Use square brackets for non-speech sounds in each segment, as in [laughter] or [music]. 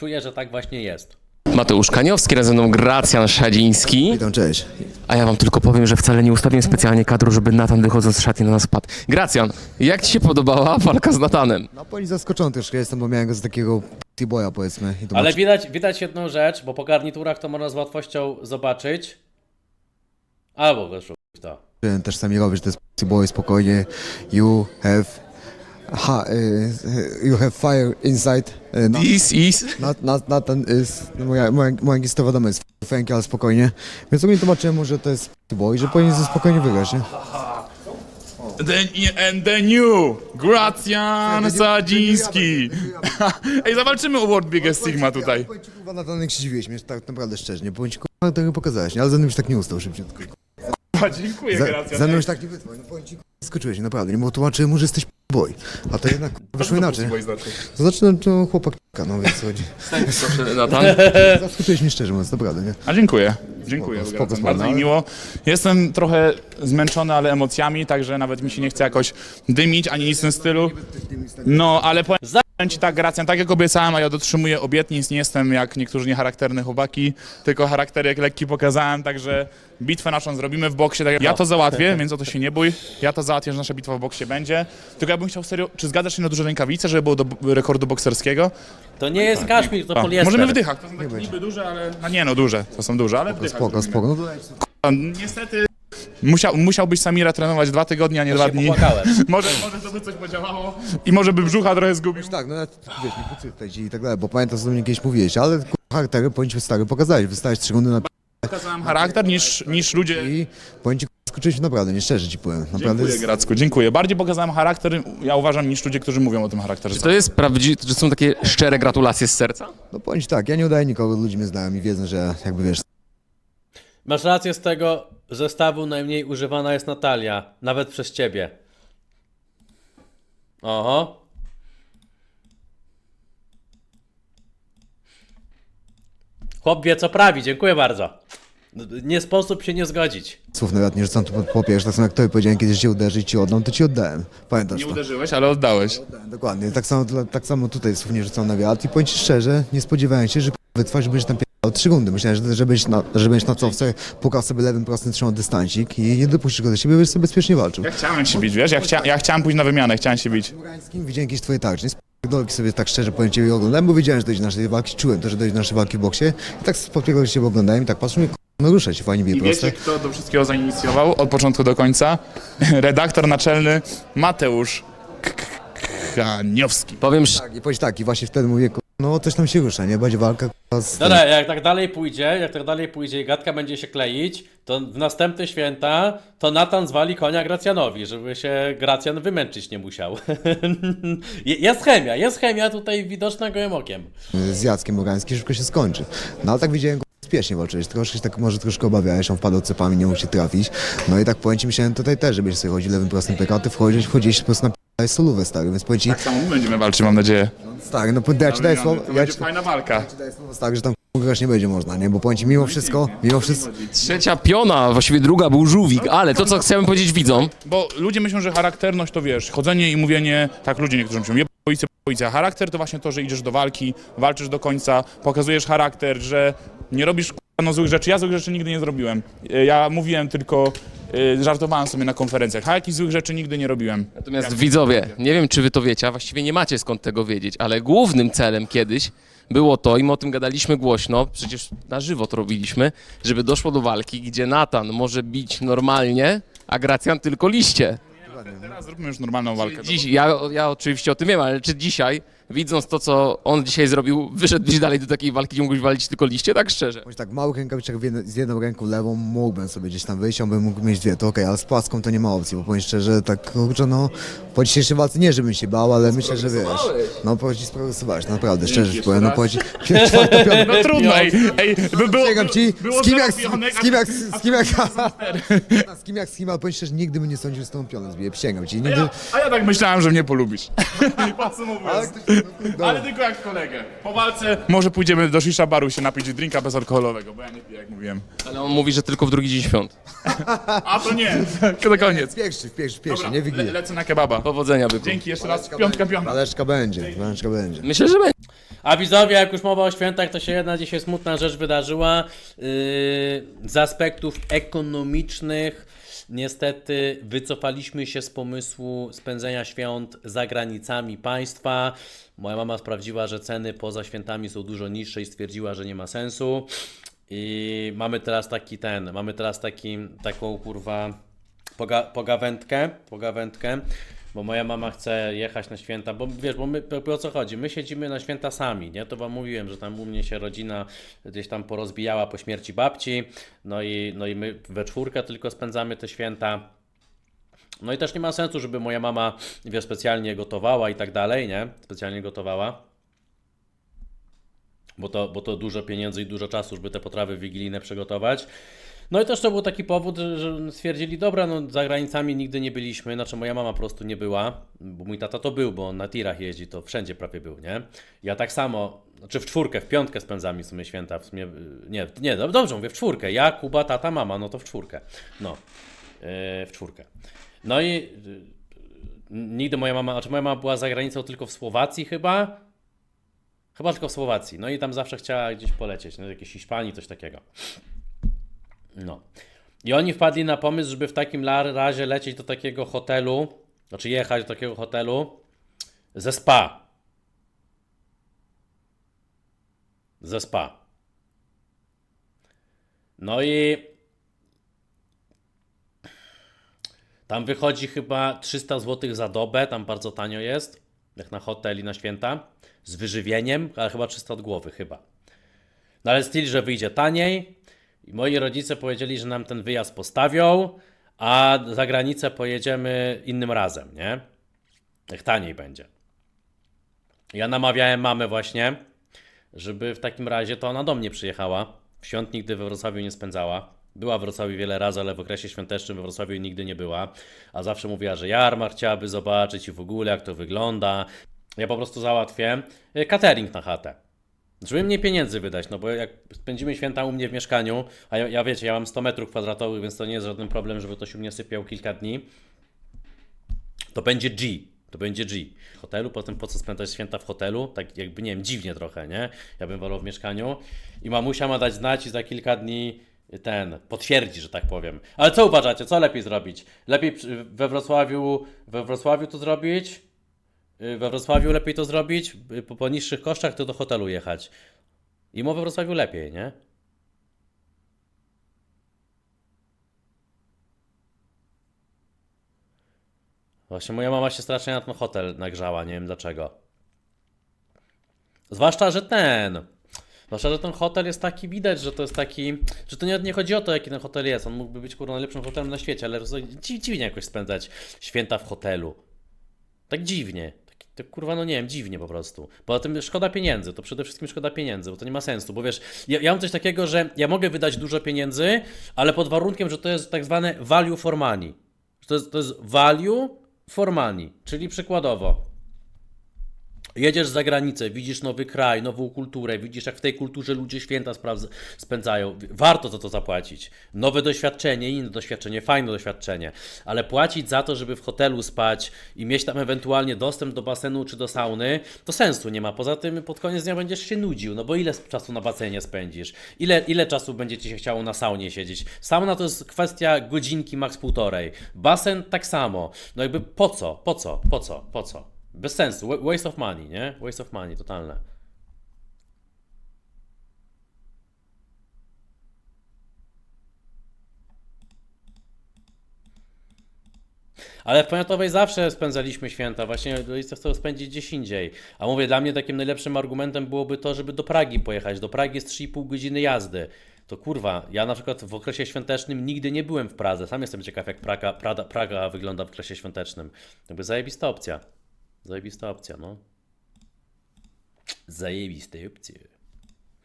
czuję, że tak właśnie jest. Mateusz Kaniowski, razem ze mną Gracjan Szadziński. Witam, cześć. A ja wam tylko powiem, że wcale nie ustawiłem specjalnie kadru, żeby Natan wychodząc z szatni na nas padł. Gracjan, jak ci się podobała walka z Natanem? No powiem zaskoczony troszkę jestem, bo miałem go za takiego T-boya powiedzmy. I to Ale widać, widać jedną rzecz, bo po garniturach to można z łatwością zobaczyć. Albo weszło to. też sami robisz, że to jest T-boy, spokojnie. You have... Ha, y, you have fire inside. Y, na- Is, is. Nat, nat, Nathan is... no Moja, moja, moja angielska wiadomo jest fęki, ale spokojnie. Więc ogólnie tłumaczyłem mu, że to jest T-boy, że powinien ze spokojnie wygrać, nie? The, and the new Gracjan Sadziński. [laughs] Ej, zawalczymy o World Biggest Sigma tutaj. Powiem ci, kurwa, się dziwiłeś mnie, tak naprawdę szczerze, nie? Powiem ci, kurwa, tego pokazałeś, nie? Ale ze mną już tak nie ustał szybciutko. Dziękuję, Za, Gracjan. ze mną już tak nie wytrwał, no powiem ci, kurwa, skoczyłeś, nie? naprawdę, nie? Bo tłumaczyłem mu, że jesteś boy. A to jednak kurwa, [laughs] wyszło inaczej. To zaczynam to chłopak no więc chodzi. Natan. [laughs] Zaskoczyłeś mnie szczerze mówiąc, naprawdę, nie? A dziękuję. Dziękuję, Spoko, Gracjan. spoko, bardzo mi ale- miło. Jestem trochę zmęczony, ale emocjami, także nawet mi się nie chce jakoś dymić, ani nic w tym stylu. No, ale powiem tak, Gracjan, tak jak obiecałem, a ja dotrzymuję obietnic, nie jestem jak niektórzy niecharakterne chłopaki, tylko charakterek lekki pokazałem, także bitwę naszą zrobimy w boksie. Tak jak... Ja to załatwię, więc o to się nie bój. Ja to załatwię, że nasza bitwa w boksie będzie. Tylko ja bym chciał serio, czy zgadzasz się na duże rękawice, żeby było do rekordu bokserskiego? To nie jest kaszmir, to poliester. możemy w dychach, to są takie niby duże, ale... A nie no, duże, to są duże, ale w dychach Spoko, spoko. No to A, Niestety musiał, musiałbyś Samira trenować dwa tygodnie, a nie dwa się dni. popłakałem. [laughs] Może, może to by coś podziałało i może by brzucha trochę zgubił. tak, no ja, wiesz, nie pocytać i tak dalej, bo pamiętam, co do mnie kiedyś mówiłeś, ale kurwa, charaktery powinien ci stary pokazać. Wystałeś trzy rundy na p- Pokazałem charakter niż, niż ludzie. i powiem ci, kurwa, skoczyłeś naprawdę, nie szczerze ci powiem. Naprawdę Dziękuję jest... Gracku, dziękuję. Bardziej pokazałem charakter, ja uważam, niż ludzie, którzy mówią o tym charakterze. To jest prawdziwe, to są takie szczere gratulacje z serca? No powiem ci tak, ja nie udaję nikogo, ludzie mnie znają i wiedzą, że jakby wiesz, Masz rację z tego zestawu najmniej używana jest Natalia. Nawet przez ciebie. Oho. Chłop wie co prawi, dziękuję bardzo. Nie sposób się nie zgodzić. słów nawet nie rzucam tu pod popierz, tak samo jak tobie powiedziałem kiedyś, że cię uderzy i ci oddam, to ci oddałem. Pamiętasz Nie to? uderzyłeś, ale oddałeś. Oddałem, Dokładnie, tak samo, tak samo tutaj słów nie rzucam na wiatr i powiem ci szczerze, nie spodziewałem się, że kurwa, wytrwasz, że będziesz tam trzy rundy. Myślałem, że, że, będziesz na, że będziesz na cofce, pukał sobie lewym prostym, trzymał dystancik i nie dopuścisz go do siebie, będziesz sobie bezpiecznie walczył. Ja chciałem się bić, wiesz? Ja, chcia, ja chciałem pójść na wymianę, chciałem się bić. Murańskim widziałem jakieś twoje tarcze, nie Dolki sobie tak szczerze powiem ciebie oglądałem, bo wiedziałem, że dojdzie do naszej walki, czułem to, że dojdzie do naszej walki w boksie i tak z podpiego ciebie oglądałem i tak mówię, no rusza się, fajnie bije I proste. wiecie, kto do wszystkiego zainicjował od początku do końca? [laughs] Redaktor naczelny Mateusz K- K- Kaniowski. Powiem, sz- Tak, i powiedz tak, i właśnie wtedy mówię, no coś tam się rusza, nie? Będzie walka z. Dobra, jak tak dalej pójdzie, jak tak dalej pójdzie i gadka będzie się kleić, to w następne święta to Natan zwali konia Gracjanowi, żeby się Gracjan wymęczyć nie musiał. [laughs] Je- jest chemia, jest chemia tutaj widoczna gołym okiem. z Jackiem Murańskim szybko się skończy. No ale tak widziałem go spiesznie walczyć, troszkę się tak może troszkę obawiałeś, on wpadł cepami, nie mógł się trafić. No i tak powiem ci, myślałem tutaj też, żebyś sobie chodził lewym prostym PK, ty wchodzisz, wchodzisz po prostu na solówę stary, więc powiem ci, Tak samo my będziemy walczyć, mam nadzieję. stary, no ja ci daję To słowo, ja będzie ci, fajna walka. ja ci daję słowo stary, że tam grać nie będzie można, nie? Bo powiem ci, mimo wszystko, mimo wszystko, trzecia piona, właściwie druga był żółwik, ale to co chciałem powiedzieć widzom, Bo ludzie myślą, że charakterność to wiesz, chodzenie i mówienie, tak ludzie niektórzy myślą, je policja, policja. Charakter to właśnie to, że idziesz do walki, walczysz do końca, pokazujesz charakter, że nie robisz no, złych rzeczy. Ja złych rzeczy nigdy nie zrobiłem. E, Ja mówiłem tylko, e, żartowałem sobie na konferencjach, a jakichś złych rzeczy nigdy nie robiłem. Natomiast widzowie, nie wiem czy wy to wiecie, a właściwie nie macie skąd tego wiedzieć, ale głównym celem kiedyś było to, i my o tym gadaliśmy głośno, przecież na żywo to robiliśmy, żeby doszło do walki, gdzie Natan może bić normalnie, a Gracjan tylko liście. Teraz zróbmy już normalną walkę. Dziś, ja, ja oczywiście o tym wiem, ale czy dzisiaj, widząc to, co on dzisiaj zrobił, wyszedłbyś dalej do takiej walki, gdzie mógłbyś walić tylko liście, tak szczerze? ci tak, w jedno- z jedną ręką lewą mógłbym sobie gdzieś tam wyjść, on by mógł mieć dwie, to okej, ale z płaską to nie ma opcji, bo powiem szczerze, tak kurczę, no, po dzisiejszej walce nie, żebym się bał, ale myślę, że wiesz, no powiem ci sprogresowałeś, naprawdę, szczerze ci powiem, no powiem ci, [laughs] czwarta No trudno, ej, ej, by było, ci, było z kim jak, z kim jak, z kim jak, [laughs] z kim jak, z kim, ale powiem szczerze, nigdy bym nie sądził, że z tą pionę zbiję, przysięgam ci, nigdy, Ja, a ja tak myślałem, że mnie polubisz. [laughs] Podsumowując. No, Ale tylko jak kolegę. Po walce może pójdziemy do shisha baru się napić drinka bezalkoholowego, bo ja nie piję, jak mówiłem. Ale on mówi, że tylko w drugi dzień świąt. A to nie, [laughs] to koniec. w pierwszy, w pierwszy, w pierwszy, Dobra, nie le, Wigilię. lecę na kebaba. Powodzenia, byku. Dzięki jeszcze raz, piątka, piątka. Waleczka będzie, waleczka będzie. Myślę, że będzie. A widzowie, jak już mowa o świętach, to się jedna dzisiaj smutna rzecz wydarzyła. Yy, z aspektów ekonomicznych niestety wycofaliśmy się z pomysłu spędzenia świąt za granicami państwa. Moja mama sprawdziła, że ceny poza świętami są dużo niższe i stwierdziła, że nie ma sensu. I mamy teraz taki ten, mamy teraz taki, taką kurwa poga, pogawędkę, pogawędkę, bo moja mama chce jechać na święta, bo wiesz, bo my, po, po co chodzi? My siedzimy na święta sami, nie? To wam mówiłem, że tam u mnie się rodzina gdzieś tam porozbijała po śmierci babci, no i, no i my we czwórkę tylko spędzamy te święta. No i też nie ma sensu, żeby moja mama, wiesz, specjalnie gotowała i tak dalej, nie? Specjalnie gotowała. Bo to, bo to dużo pieniędzy i dużo czasu, żeby te potrawy wigilijne przygotować. No i też to był taki powód, że stwierdzili, dobra, no za granicami nigdy nie byliśmy, znaczy moja mama po prostu nie była, bo mój tata to był, bo on na tirach jeździ, to wszędzie prawie był, nie? Ja tak samo, znaczy w czwórkę, w piątkę spędzamy w sumie święta, w sumie, nie, nie, no dobrze mówię, w czwórkę, ja, Kuba, tata, mama, no to w czwórkę, no, yy, w czwórkę. No i yy, nigdy moja mama, znaczy moja mama była za granicą tylko w Słowacji chyba, chyba tylko w Słowacji, no i tam zawsze chciała gdzieś polecieć, no jakiejś Hiszpanii, coś takiego. No. I oni wpadli na pomysł, żeby w takim razie lecieć do takiego hotelu, znaczy jechać do takiego hotelu ze spa. Ze spa. No i tam wychodzi chyba 300 zł za dobę, tam bardzo tanio jest, jak na hotel i na święta, z wyżywieniem, ale chyba 300 od głowy, chyba. No ale styl, że wyjdzie taniej. I moi rodzice powiedzieli, że nam ten wyjazd postawią, a za granicę pojedziemy innym razem, nie? Jak taniej będzie. Ja namawiałem mamę właśnie, żeby w takim razie to ona do mnie przyjechała. Świąt nigdy we Wrocławiu nie spędzała. Była w Wrocławiu wiele razy, ale w okresie świątecznym we Wrocławiu nigdy nie była. A zawsze mówiła, że jarmark chciałaby zobaczyć i w ogóle jak to wygląda. Ja po prostu załatwię y, catering na chatę. Żeby mniej pieniędzy wydać, no bo jak spędzimy święta u mnie w mieszkaniu, a ja, ja wiecie, ja mam 100 metrów kwadratowych, więc to nie jest żaden problem, żeby ktoś u mnie sypiał kilka dni, to będzie G. To będzie G. W hotelu, potem po co spędzać święta w hotelu? Tak jakby, nie wiem, dziwnie trochę, nie? Ja bym wolał w mieszkaniu. I mamusia ma dać znać i za kilka dni ten, potwierdzi, że tak powiem. Ale co uważacie, co lepiej zrobić? Lepiej we Wrocławiu, we Wrocławiu to zrobić? Y, We Wrocławiu lepiej to zrobić, y, po, po niższych kosztach to do hotelu jechać. I mo we Wrocławiu lepiej, nie? Właśnie moja mama się strasznie na ten hotel nagrzała, nie wiem dlaczego. Zwłaszcza, że ten. Zwłaszcza, że ten hotel jest taki, widać, że to jest taki, że to nie, nie chodzi o to, jaki ten hotel jest. On mógłby być kurwa najlepszym hotelem na świecie, ale dzi- dziwnie jakoś spędzać święta w hotelu. Tak dziwnie. Tak kurwa, no nie wiem, dziwnie po prostu. Poza tym szkoda pieniędzy, to przede wszystkim szkoda pieniędzy, bo to nie ma sensu, bo wiesz, ja, ja mam coś takiego, że ja mogę wydać dużo pieniędzy, ale pod warunkiem, że to jest tak zwane value for money. To jest, to jest value for money, czyli przykładowo. Jedziesz za granicę, widzisz nowy kraj, nową kulturę, widzisz jak w tej kulturze ludzie święta spędzają. Warto za to zapłacić. Nowe doświadczenie, inne doświadczenie, fajne doświadczenie, ale płacić za to, żeby w hotelu spać i mieć tam ewentualnie dostęp do basenu czy do sauny, to sensu nie ma. Poza tym pod koniec dnia będziesz się nudził, no bo ile czasu na basenie spędzisz? Ile, ile czasu będzie ci się chciało na saunie siedzieć? Sauna to jest kwestia godzinki, max półtorej. Basen tak samo. No jakby po co? Po co? Po co? Po co? Bez sensu. Wa- Waste of money, nie? Waste of money, totalne. Ale w Poniatowej zawsze spędzaliśmy święta, właśnie rodzice chcą spędzić gdzieś indziej. A mówię, dla mnie takim najlepszym argumentem byłoby to, żeby do Pragi pojechać. Do Pragi jest 3,5 godziny jazdy. To kurwa, ja na przykład w okresie świątecznym nigdy nie byłem w Pradze. Sam jestem ciekaw, jak Praga, Prada, Praga wygląda w okresie świątecznym. Jakby zajebista opcja. Zajebista opcja, no. Zajebiste opcje.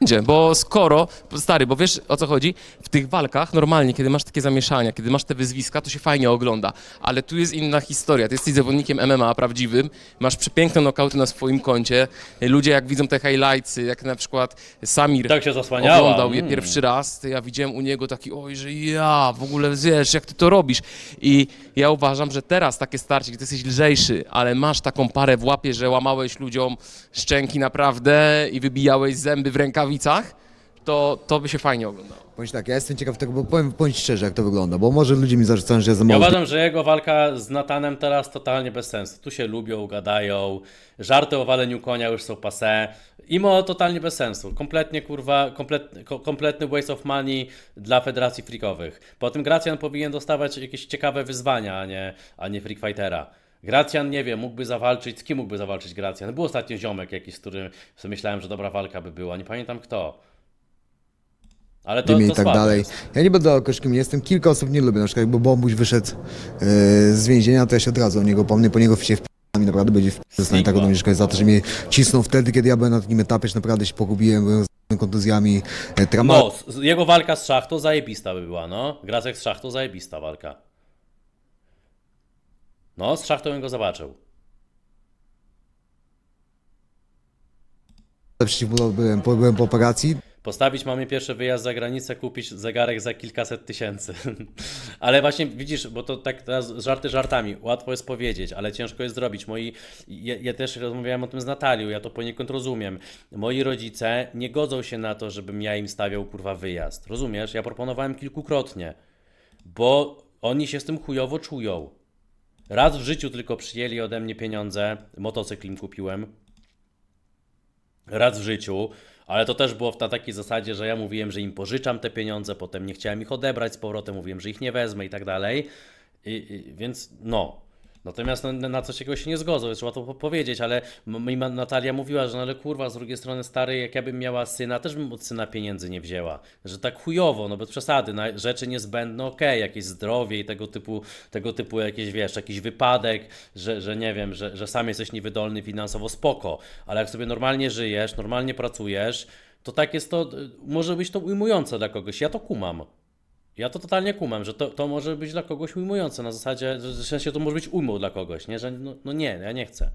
Będzie, bo skoro, stary, bo wiesz o co chodzi? W tych walkach normalnie, kiedy masz takie zamieszania, kiedy masz te wyzwiska, to się fajnie ogląda, ale tu jest inna historia. Ty jesteś zawodnikiem MMA prawdziwym, masz przepiękne nokauty na swoim koncie. Ludzie jak widzą te highlightsy, jak na przykład Samir Tak się zasłaniała. oglądał je Mm. pierwszy raz, to ja widziałem u niego taki, oj, że ja, w ogóle wiesz, jak ty to robisz. I ja uważam, że teraz takie starcie, gdy jesteś lżejszy, ale masz taką parę w łapie, że łamałeś ludziom szczęki naprawdę i wybijałeś zęby w rękawicach, to, to by się fajnie oglądało. Powiem tak, ja jestem ciekaw tego, bo powiem, powiem ci szczerze, jak to wygląda, bo może ludzie mi zarzucają, że ja za Ja mało uważam, że jego walka z Natanem teraz totalnie bez sensu. Tu się lubią, gadają, żarty o waleniu konia już są passé. Imo totalnie bez sensu. Kompletnie kurwa, komplet, ko- kompletny waste of money dla federacji freakowych. Po tym Gracjan powinien dostawać jakieś ciekawe wyzwania, a nie, a nie Freak Fightera. Gracjan, nie wiem, mógłby zawalczyć, z kim mógłby zawalczyć Gracjan? Był ostatnio ziomek jakiś, z którym sobie myślałem, że dobra walka by była, nie pamiętam kto. Ale to, to i tak słabe dalej. jest. Ja nie będę koszkiem nie jestem, kilka osób nie lubię, na przykład jakby Bombuś wyszedł e, z więzienia, to ja się od razu o niego pomnę, po niego się w mi naprawdę będzie w zostanie tak ode mnie szkoda za to, że mnie cisnął wtedy, kiedy ja byłem na takim etapie, że naprawdę się pogubiłem, byłem z kontuzjami, e. No, z- jego walka z szachtą zajebista by była, no. Gracek z szachtą zajebista walka. No, z szachtą bym go zobaczył. przeciwbólowy byłem, po- byłem po operacji, Postawić mamy pierwszy wyjazd za granicę, kupić zegarek za kilkaset tysięcy. [laughs] ale właśnie widzisz, bo to tak teraz żarty żartami, łatwo jest powiedzieć, ale ciężko jest zrobić. Moi, ja, ja też rozmawiałem o tym z Natalią, ja to poniekąd rozumiem. Moi rodzice nie godzą się na to, żebym ja im stawiał kurwa wyjazd. Rozumiesz? Ja proponowałem kilkukrotnie, bo oni się z tym chujowo czują. Raz w życiu tylko przyjęli ode mnie pieniądze, motocykl im kupiłem, raz w życiu, ale to też było na takiej zasadzie, że ja mówiłem, że im pożyczam te pieniądze, potem nie chciałem ich odebrać z powrotem, mówiłem, że ich nie wezmę i tak dalej. Więc no. Natomiast no, na coś takiego się nie zgodzę, trzeba to po- powiedzieć, ale Natalia mówiła, że no ale kurwa, z drugiej strony stary, jak ja bym miała syna, też bym od syna pieniędzy nie wzięła. Że tak chujowo, no bez przesady, na rzeczy niezbędne, okej, jakieś zdrowie i tego typu, tego typu jakieś, wiesz, jakiś wypadek, że, że nie wiem, że, że sam jesteś niewydolny finansowo, spoko, ale jak sobie normalnie żyjesz, normalnie pracujesz, to tak jest to, y, może być to ujmujące dla kogoś, ja to kumam. Ja to totalnie kumam, że to, to może być dla kogoś ujmujące, na zasadzie, że w sensie to może być ujmą dla kogoś, nie? Że no, no nie, ja nie chcę.